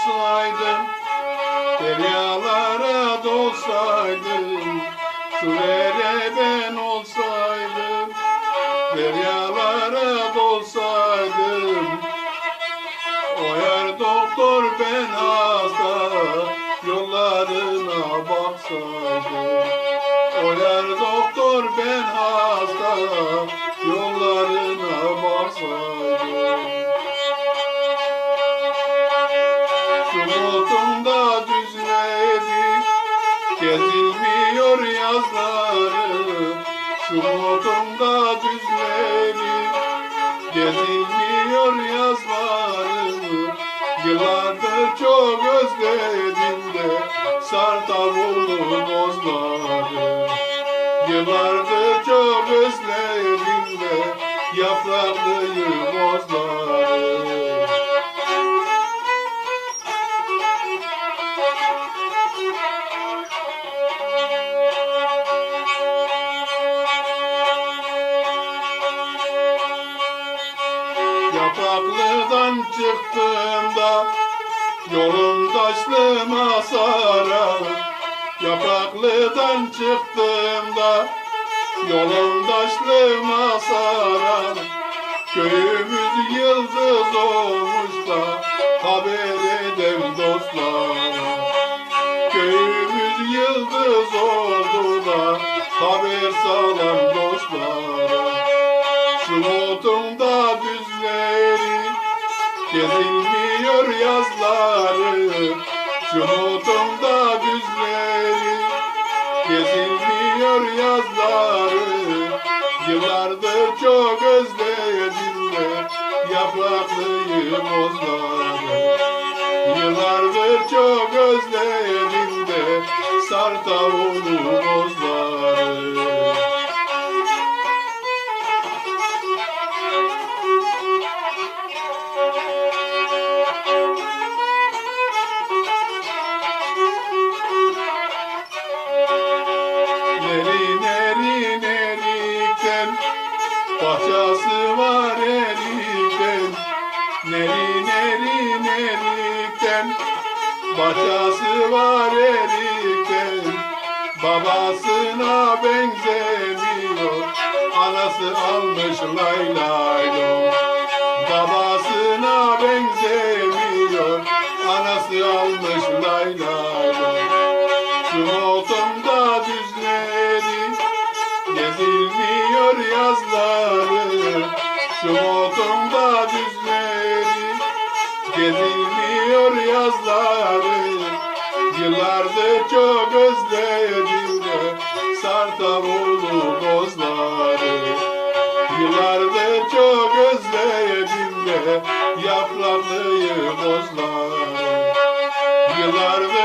uçsaydım Deryalara dolsaydım Sürere ben olsaydım Deryalara dolsaydım. Oyar doktor ben hasta Yollarına baksaydım. Oyar doktor ben hasta Yollarına baksaydım Sumutunda düzledi Gezilmiyor yazları. Sumutunda düzledi Gezilmiyor yazları. Yıllardır çok özledim de Sar davulu bozları. Yıllardır çok özledim de Yapraklı bozları Yapraklıdan çıktığımda Yolum taşlı masara Yapraklıdan çıktığımda Yolum taşlı masara Köyümüz yıldız olmuş da Haber edem dostlara Köyümüz yıldız oldu Gezilmiyor yazları Sumutumda düzleri Gezilmiyor yazları Yıllardır çok özledim de Yapraklıyı bozları. Yıllardır çok özledim de Sar Bahçası var erikten Neri neri nerikten Bahçası var erikten Babasına benzemiyor. Anası almış lay lay lom Babasına benzemiyor. Anası almış lay lay lom Sumutumda Sumutumda düzleri Gezilmiyor yazları. Yıllardır çok özledim de Sar davulu bozları. Yıllardır çok özledim de Yapraklıyı bozları. Yıllardır